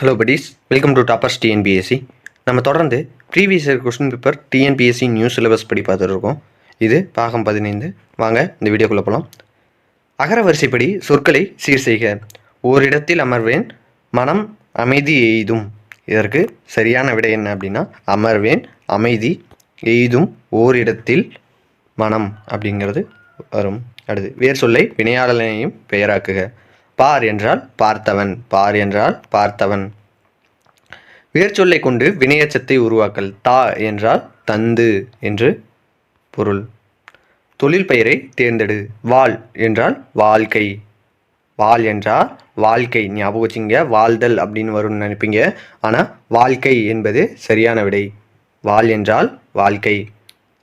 Hello buddies welcome to toppers TNPSC நம்ம தொடர்ந்து previous year question paper TNPSC new syllabus படி பார்த்துட்டு இருக்கோம். இது பாகம் பதினைந்து. வாங்க இந்த வீடியோக்குள்ளே போகலாம் அகர வரிசைப்படி சொற்களை சீர் செய்க. ஓரிடத்தில் அமர்வேன் மனம் அமைதி எய்தும். இதற்கு சரியான விடை என்ன அப்படின்னா அமர்வேன் அமைதி எய்தும் ஓரிடத்தில் மனம் அப்படிங்கிறது வரும். அடுத்து வேர் சொல்லை வினையாளனையும் பெயராக்குக. பார் என்றால் பார்த்தவன் பார் என்றால் பார்த்தவன். வேர்ச்சொல்லை கொண்டு வினையச்சத்தை உருவாக்கல் தா என்றால் தந்து என்று பொருள். தொழில் பெயரை தேர்ந்தெடு வாழ் என்றால் வாழ்க்கை. வாழ் என்றால் வாழ்க்கை. ஞாபகம் வச்சுங்க வாழ்தல் அப்படின்னு வரும்னு நினைப்பீங்க. ஆனால் வாழ்க்கை என்பது சரியான விடை. வாழ் என்றால் வாழ்க்கை.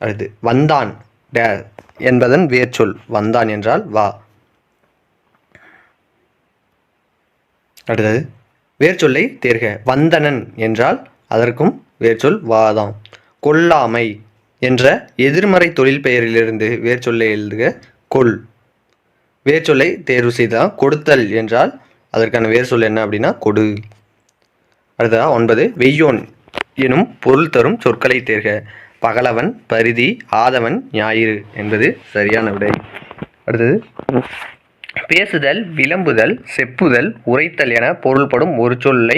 அடுத்து வந்தான் டே என்பதன் வேர்ச்சொல். வந்தான் என்றால் வா. அடுத்தது வேர்ச்சொல்லை தேர்க. வந்தனன் என்றால் அதற்கும் வேர்ச்சொல் வாதாம். கொல்லாமை என்ற எதிர்மறை தொழில் பெயரிலிருந்து வேர்ச்சொல்லை எழுதுக. கொல். வேர்ச்சொல்லை தேர்வு செய்தால் கொடுத்தல் என்றால் அதற்கான வேர்ச்சொல் என்ன அப்படின்னா கொடு. அடுத்ததா ஒன்பது வெய்யோன் எனும் பொருள் தரும் சொற்களை தேர்க. பகலவன் பரிதி ஆதவன் ஞாயிறு என்பது சரியான விடை. அடுத்தது பேசுதல் விளம்புதல் செப்புதல் உரைத்தல் என பொருள்படும் ஒரு சொல்லை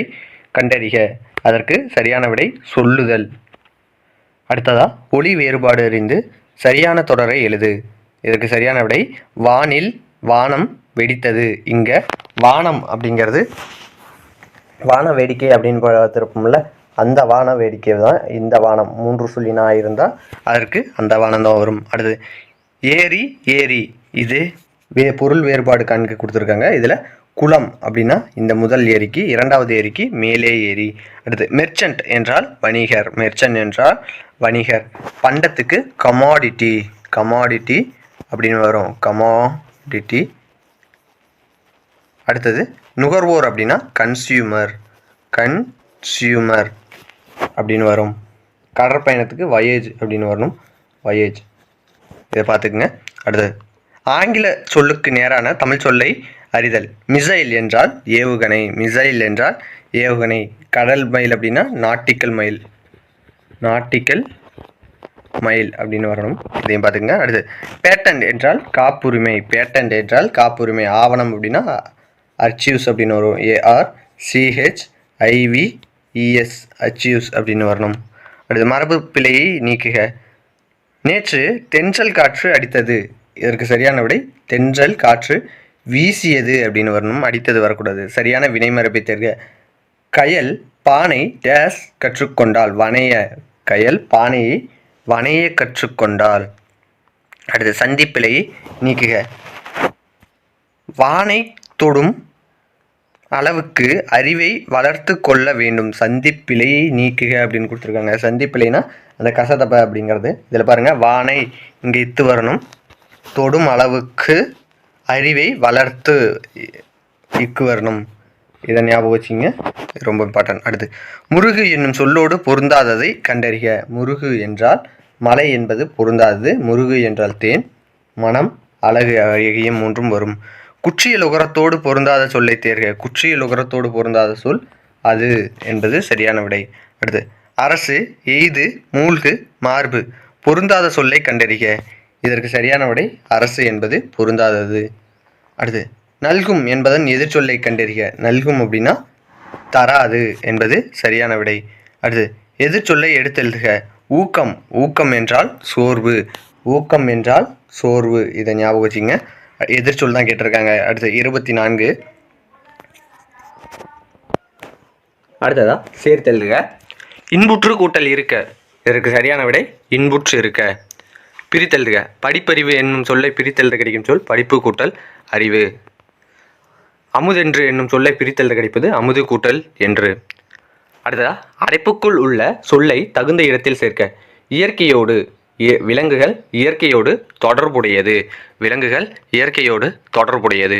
கண்டறிக. அதற்கு சரியான விடை சொல்லுதல். அடுத்ததா ஒளி வேறுபாடு அறிந்து சரியான தொடரை எழுது. இதற்கு சரியான விடை வானில் வானம் வெடித்தது. இங்க வானம் அப்படிங்கிறது வான வேடிக்கை அப்படின்னு பார்த்துருப்போம்ல அந்த வான வேடிக்கை தான் இந்த வானம். மூன்று சொல்லினா இருந்தால் அதற்கு அந்த வானம் தான் வரும். அடுத்தது ஏரி ஏரி இது வே பொருள் வேறுபாடு காண்க கொடுத்துருக்காங்க. இதில் குளம் அப்படின்னா இந்த முதல் ஏரிக்கு இரண்டாவது ஏரிக்கு மேலே ஏரி. அடுத்து மெர்ச்சன்ட் என்றால் வணிகர். மெர்ச்சன்ட் என்றால் வணிகர். பண்டத்துக்கு கமாடிட்டி கமாடிட்டி அப்படின்னு வரும். கமாடிட்டி அடுத்தது நுகர்வோர் அப்படின்னா கன்சியூமர் கன்சியூமர் அப்படின்னு வரும். கடற்பயணத்துக்கு வயேஜ் அப்படின்னு வரணும். வயேஜ் இதை பார்த்துக்குங்க. அடுத்தது ஆங்கில சொல்லுக்கு நேரான தமிழ் சொல்லை அறிதல். மிசைல் என்றால் ஏவுகணை. மிசைல் என்றால் ஏவுகணை. கடல் மைல் அப்படின்னா நாட்டிக்கல் மயில். நாட்டிக்கல் மயில் அப்படின்னு வரணும். இதையும் பார்த்துங்க அடுத்து பேட்டன்ட் என்றால் காப்புரிமை. பேட்டன்ட் என்றால் காப்புரிமை. ஆவணம் அப்படின்னா அர்ச்சியூஸ் அப்படின்னு வரும். AR CH IV ES archives அப்படின்னு வரணும். அடுத்து மரபு பிழையை நீக்குக. நேற்று தென்றல் காற்று அடித்தது. இதற்கு சரியான விடை. தென்றல் காற்று வீசியது அப்படின்னு வரணும். அடித்தது வரக்கூடாது. சரியான வினைமரப்பை தேர்க. கயல் பானை டேஸ் கற்றுக்கொண்டால் வனைய கயல் பானையை வனைய கற்றுக்கொண்டால். அடுத்து சந்திப்பிலையை நீக்குக. வானை தொடும் அளவுக்கு அறிவை வளர்த்து கொள்ள வேண்டும். சந்திப்பிலையை நீக்குக அப்படின்னு கொடுத்துருக்காங்க. சந்திப்பிலைனா அந்த கசதப்ப அப்படிங்கிறது. இதில் பாருங்கள் வானை இங்கே இத்து வரணும். தொடும் அளவுக்கு அறிவை வளர்த்து இக்கு வரணும். இதை ஞாபகம் வச்சிங்க ரொம்ப இம்பார்ட்டன்ட் அடுத்து முருகு என்னும் சொல்லோடு பொருந்தாததை கண்டறிக. முருகு என்றால் மலை என்பது பொருந்தாதது. முருகு என்றால் தேன். மனம் அழகு அழகிய மூன்றும் வரும். குற்றியல் உகரத்தோடு பொருந்தாத சொல்லை தேர்க. குற்றியல் உகரத்தோடு பொருந்தாத சொல் அது என்பது சரியான விடை. அடுத்து அரசு எய்து மூழ்கு மார்பு பொருந்தாத சொல்லை கண்டறிக. இதற்கு சரியான விடை அரசு என்பது பொருந்தாதது. அடுத்து நல்கும் என்பதன் எதிர்ச்சொல்லை கண்டறிக. நல்கும் அப்படின்னா தராது என்பது சரியான விடை. அடுத்து எதிர்ச்சொல்லை எடுத்தெழுதுக. ஊக்கம் ஊக்கம் என்றால் சோர்வு. ஊக்கம் என்றால் சோர்வு. இதை ஞாபகம் வச்சுங்க எதிர்ச்சொல் தான் கேட்டிருக்காங்க. அடுத்து இருபத்தி நான்கு. அடுத்ததா? சேர்த்தெழுதுக. இன்புற்று கூட்டல் இருக்க. இதற்கு சரியான விடை இன்புற்று இருக்க. பிரித்தெழுதுக. படிப்பறிவு என்னும் சொல்லை பிரித்தெழுத கிடைக்கும் சொல் படிப்பு கூட்டல் அறிவு. அமுதென்று என்னும் சொல்லை பிரித்தெழுத கிடைப்பது அமுது கூட்டல் என்று. அடுத்ததா அடைப்புக்குள் உள்ள சொல்லை தகுந்த இடத்தில் சேர்க்க. இயற்கையோடு விலங்குகள் இயற்கையோடு தொடர்புடையது. விலங்குகள் இயற்கையோடு தொடர்புடையது.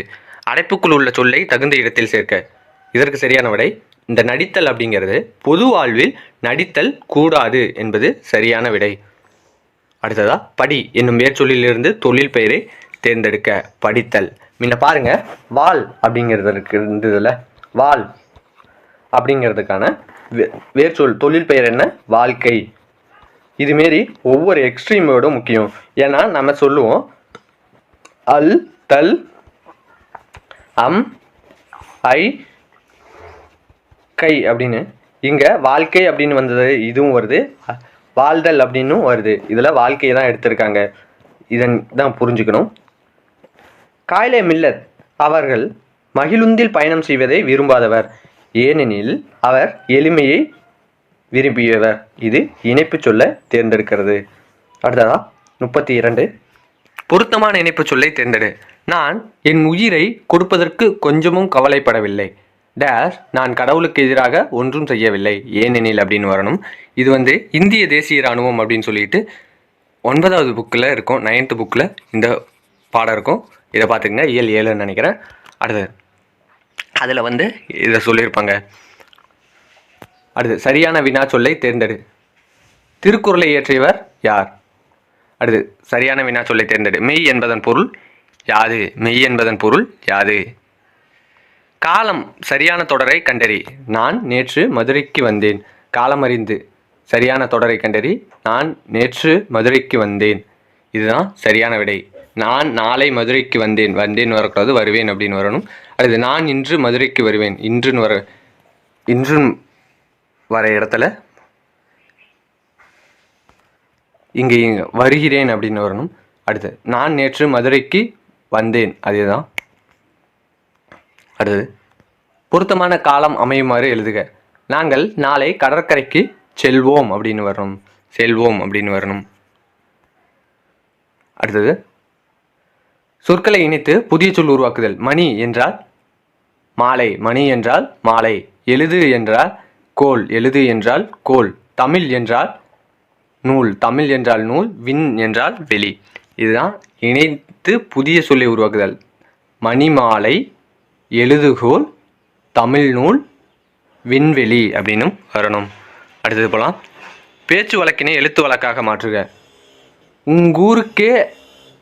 அடைப்புக்குள் உள்ள சொல்லை தகுந்த இடத்தில் சேர்க்க. இதற்கு சரியான விடை இந்த நடித்தல் அப்படிங்கிறது பொது வாழ்வில் நடித்தல் கூடாது என்பது சரியான விடை. அடுத்ததா படி என்னும் வேர்ச்சொல்லிலிருந்து தொழில் பெயரை தேர்ந்தெடுக்க படித்தல். முன்ன பாருங்க வால் அப்படிங்கிறது இருக்கு இருந்ததுல வால் அப்படிங்கிறதுக்கான வே- வேர்ச்சொல் தொழில் பெயர் என்ன? வாழ்க்கை. இதுமாரி ஒவ்வொரு எக்ஸ்ட்ரீமோட முக்கியம். ஏன்னா நம்ம சொல்லுவோம் அல் தல் அம் ஐ கை அப்படின்னு. இங்கே வாழ்க்கை அப்படின்னு வந்தது இதுவும் வருது. வாழ்தல் அப்படின்னும் வருது. இதில் வாழ்க்கையை தான் எடுத்திருக்காங்க. இதன் தான் புரிஞ்சுக்கணும். காயிலே மில்லத் அவர்கள் மகிழுந்தில் பயணம் செய்வதை விரும்பாதவர். ஏனெனில் அவர் எளிமையை விரும்பியவர். இது இணைப்பு சொல்ல தேர்ந்தெடுக்கிறது. அடுத்ததா? முப்பத்தி இரண்டு. பொருத்தமான இணைப்பு சொல்லை தேர்ந்தெடு. நான் என் உயிரை கொடுப்பதற்கு கொஞ்சமும் கவலைப்படவில்லை. டேஷ் நான் கடவுளுக்கு எதிராக ஒன்றும் செய்யவில்லை. ஏனெனில் அப்படின்னு வரணும். இது வந்து இந்திய தேசிய இராணுவம் அப்படின்னு சொல்லிட்டு ஒன்பதாவது புக்கில் இருக்கும். நைன்த்து புக்கில் இந்த பாடம் இருக்கும். இதை பார்த்துக்கங்க. இயல் ஏழுன்னு நினைக்கிறேன். அடுத்தது அதில் வந்து இதை சொல்லியிருப்பாங்க. அடுத்து சரியான வினா சொல்லை தேர்ந்தெடு. திருக்குறளை இயற்றியவர் யார்? அடுத்து சரியான வினா சொல்லை தேர்ந்தெடு. மெய் என்பதன் பொருள் யாது? மெய் என்பதன் பொருள் யாது? காலம் சரியான தொடரை கண்டறி. நான் நேற்று மதுரைக்கு வந்தேன். காலம் அறிந்து சரியான தொடரை கண்டறி. நான் நேற்று மதுரைக்கு வந்தேன். இதுதான் சரியான விடை. நான் நாளை மதுரைக்கு வந்தேன். வந்தேன் வரக்கூடாது வருவேன் அப்படின்னு வரணும். அடுத்து நான் இன்று மதுரைக்கு வருவேன். இன்றுன்னு வர இன்றும் வர இடத்துல இங்கே வருகிறேன் அப்படின்னு வரணும். அடுத்து நான் நேற்று மதுரைக்கு வந்தேன். அதேதான் அடுத்தது. பொருத்தமான காலம் அமையுமாறு எழுதுக. நாங்கள் நாளை கடற்கரைக்கு செல்வோம் அப்படின்னு வரணும். செல்வோம் அப்படின்னு வரணும். அடுத்தது. சொற்களை இணைத்து புதிய சொல் உருவாக்குதல். மணி என்றால் மாலை. மணி என்றால் மாலை. எழுது என்றால் கோல். எழுது என்றால் கோல். தமிழ் என்றால் நூல். தமிழ் என்றால் நூல். விண் என்றால் வெளி. இதுதான் இணைத்து புதிய சொல்லை உருவாக்குதல். மணிமாலை எழுதுகோல் தமிழ் நூல் விண்வெளி அப்படின்னும் வரணும். அடுத்தது போகலாம் பேச்சு வழக்கினை எழுத்து வழக்காக மாற்றுக. உங்கூருக்கே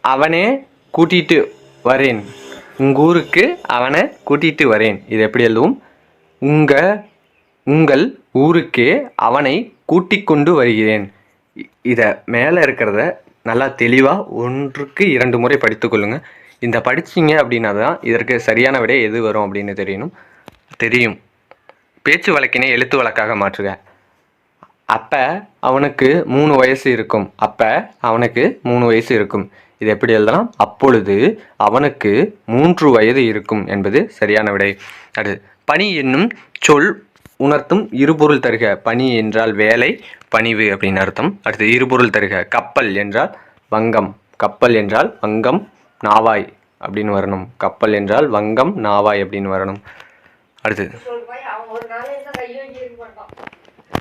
அவனே கூட்டிட்டு வரேன். உங்கூருக்கு அவனை கூட்டிட்டு வரேன். இது எப்படி எழுதுவோம்? உங்க உங்கள் ஊருக்கே அவனை கூட்டிக் கொண்டு வருகிறேன். இதை மேலே இருக்கிறத நல்லா தெளிவாக ஒன்றுக்கு இரண்டு முறை படித்துக்கொள்ளுங்கள் இந்த படிச்சீங்க அப்படின்னா தான் இதற்கு சரியான விடை எது வரும் அப்படின்னு தெரியணும். தெரியும். பேச்சு வழக்கினை எழுத்து வழக்காக மாற்றுக. அப்போ அவனுக்கு மூணு வயசு இருக்கும். அப்போ அவனுக்கு மூணு வயசு இருக்கும். இது எப்படி எழுதலாம்? அப்பொழுது அவனுக்கு மூன்று வயது இருக்கும் என்பது சரியான விடை. அடுத்து பணி என்னும் சொல் உணர்த்தும் இருபொருள் தருக. பணி என்றால் வேலை பணிவு அப்படின்னு அர்த்தம். அடுத்து இருபொருள் தருக. கப்பல் என்றால் வங்கம். கப்பல் என்றால் வங்கம் நாவாய் அப்படின்னு வரணும். கப்பல் என்றால் வங்கம் நாவாய் அப்படின்னு வரணும். அடுத்தது.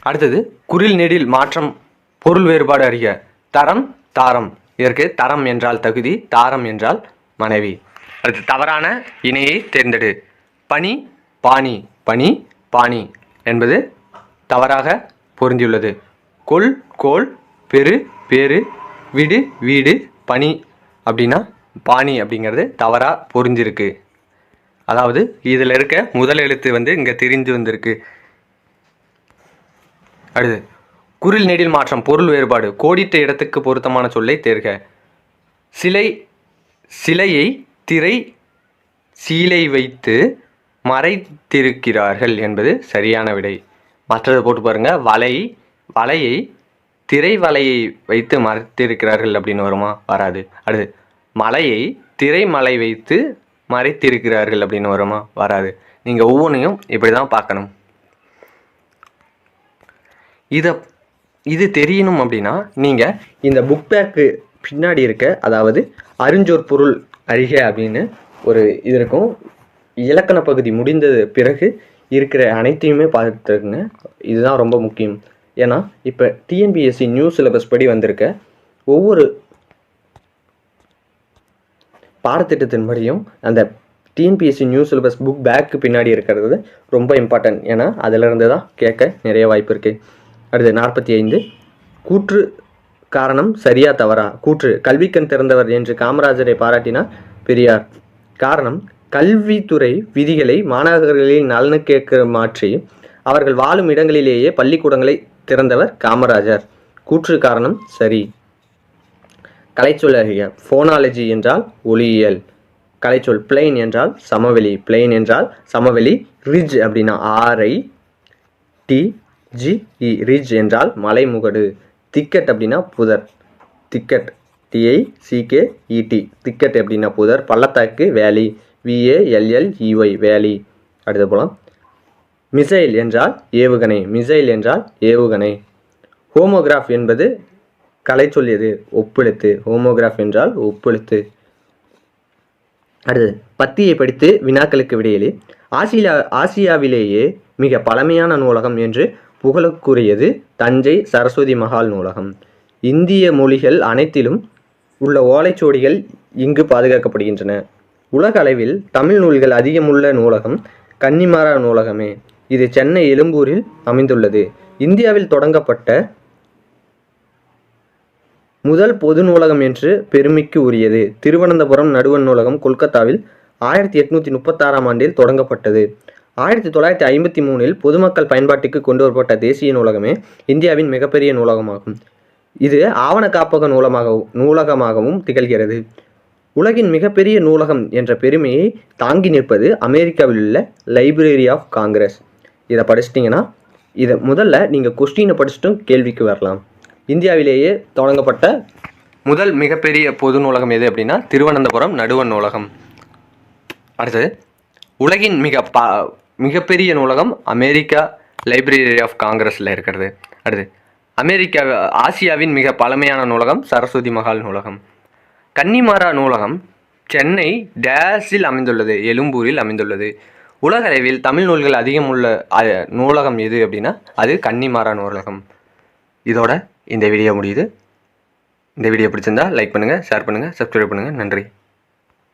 அடுத்தது குரில் நெடில் மாற்றம் பொருள் வேறுபாடு அறிக. தரம் தாரம். இதற்கு தரம் என்றால் தகுதி தாரம் என்றால் மனைவி. அடுத்து தவறான இணையை தேர்ந்தெடு. பனி பாணி. பனி பாணி என்பது தவறாக பொருந்தியுள்ளது. கொல் கோல் பெரு பேரு விடு வீடு பனி அப்படின்னா பாணி அப்படிங்கிறது தவறாக புரிஞ்சிருக்கு அதாவது இதில் இருக்க முதல் எழுத்து வந்து இங்கே தெரிஞ்சு வந்திருக்கு. அடுத்து குரில் நெடில் மாற்றம் பொருள் வேறுபாடு கோடிட்ட இடத்துக்கு பொருத்தமான சொல்லை தேர்க. சிலை சிலையை திரை சீலை வைத்து மறைத்திருக்கிறார்கள் என்பது சரியான விடை. மற்றது போட்டு பாருங்கள் வலை வலையை திரை வலையை வைத்து மறைத்திருக்கிறார்கள் அப்படின்னு வருமா? வராது. அடுத்து மலையை திரைமலை வைத்து மறைத்திருக்கிறார்கள் அப்படின்னு வருமா? வராது. நீங்கள் ஒவ்வொன்றையும் இப்படி தான் பார்க்கணும். இதை இது தெரியணும் அப்படின்னா நீங்கள் இந்த புக் பேக்கு பின்னாடி இருக்க அதாவது அறிஞ்சோர் பொருள் அறிக அப்படின்னு ஒரு இது இருக்கும். இலக்கண பகுதி முடிந்தது பிறகு இருக்கிற அனைத்தையுமே பார்த்துருக்குங்க இதுதான் ரொம்ப முக்கியம். ஏன்னா இப்போ டிஎன்பிஎஸ்சி நியூ சிலபஸ் படி வந்திருக்க ஒவ்வொரு பாடத்திட்டத்தின்படியும் அந்த TNPSC new syllabus book bag பின்னாடி இருக்கிறது ரொம்ப இம்பார்ட்டன்ட் ஏன்னா அதிலிருந்து தான் கேட்க நிறைய வாய்ப்பு இருக்குது அடுத்து நாற்பத்தி ஐந்து. கூற்று காரணம் சரியா தவறா? கூற்று கல்விக்கண் திறந்தவர் என்று காமராஜரை பாராட்டினார் பெரியார். காரணம் கல்வித்துறை விதிகளை மாணவர்களின் நலனுக்கேற்க மாற்றி அவர்கள் வாழும் இடங்களிலேயே பள்ளிக்கூடங்களை திறந்தவர் காமராஜர். கூற்று காரணம் சரி. கலைச்சொல் ஃபோனாலஜி என்றால் ஒளியியல். கலைச்சொல் பிளெயின் என்றால் சமவெளி. பிளெயின் என்றால் சமவெளி ரிஜ் அப்படின்னா RI D G E ridge என்றால் மலைமுகடு. திக்கெட் அப்படின்னா புதர். திக்கெட் டிஐ சிகே இடி திக்கெட் அப்படின்னா புதர். பள்ளத்தாக்கு வேலி விஏஎல்எல்இஒய் வேலி அடுத்து போலாம். மிசைல் என்றால் ஏவுகணை. மிசைல் என்றால் ஏவுகணை. ஹோமோகிராஃப் என்பது கலை சொல்லியது ஒப்பெழுத்து ஹோமோகிராஃப் என்றால் ஒப்பெழுத்து. அடுத்து பத்தியை படித்து வினாக்களுக்கு விடையிலே. ஆசியா ஆசியாவிலேயே மிக பழமையான நூலகம் என்று புகழுக்குரியது தஞ்சை சரஸ்வதி மகால் நூலகம். இந்திய மொழிகள் அனைத்திலும் உள்ள ஓலைச்சுவடிகள் இங்கு பாதுகாக்கப்படுகின்றன. உலக அளவில் தமிழ் நூல்கள் அதிகமுள்ள நூலகம் கன்னிமாரா நூலகமே. இது சென்னை எழும்பூரில் அமைந்துள்ளது. இந்தியாவில் தொடங்கப்பட்ட முதல் பொது நூலகம் என்று பெருமைக்கு உரியது. திருவனந்தபுரம் நடுவண் நூலகம் கொல்கத்தாவில் ஆயிரத்தி எட்நூற்றி முப்பத்தாறாம் ஆண்டில் தொடங்கப்பட்டது. ஆயிரத்தி தொள்ளாயிரத்தி ஐம்பத்தி மூணில் பொதுமக்கள் பயன்பாட்டுக்கு கொண்டு வரப்பட்ட தேசிய நூலகமே இந்தியாவின் மிகப்பெரிய நூலகமாகும். இது ஆவண காப்பக நூலமாகவும் நூலகமாகவும் திகழ்கிறது. உலகின் மிகப்பெரிய நூலகம் என்ற பெருமையை தாங்கி நிற்பது அமெரிக்காவில் உள்ள லைப்ரரி ஆஃப் காங்கிரஸ். இதை படிச்சிட்டிங்கன்னா இதை முதல்ல நீங்கள் கொஸ்டினை படிச்சுட்டும் கேள்விக்கு வரலாம். இந்தியாவிலேயே தொடங்கப்பட்ட முதல் மிகப்பெரிய பொது நூலகம் எது அப்படின்னா திருவனந்தபுரம் நடுவன் நூலகம். அடுத்தது உலகின் மிக ப மிகப்பெரிய நூலகம் அமெரிக்கா லைப்ரரி ஆஃப் காங்கிரஸில் இருக்கிறது. அடுத்து அமெரிக்கா ஆசியாவின் மிக பழமையான நூலகம் சரஸ்வதி மகால் நூலகம். கன்னிமாரா நூலகம் சென்னை டேஸில் அமைந்துள்ளது எழும்பூரில் அமைந்துள்ளது. உலகளவில் தமிழ் நூல்கள் அதிகம் உள்ள நூலகம் எது அப்படின்னா அது கன்னிமாரா நூலகம். இதோட இந்த வீடியோ முடியுது. இந்த வீடியோ பிடிச்சிருந்தா லைக் பண்ணுங்கள் ஷேர் பண்ணுங்கள் சப்ஸ்கிரைப் பண்ணுங்கள் நன்றி.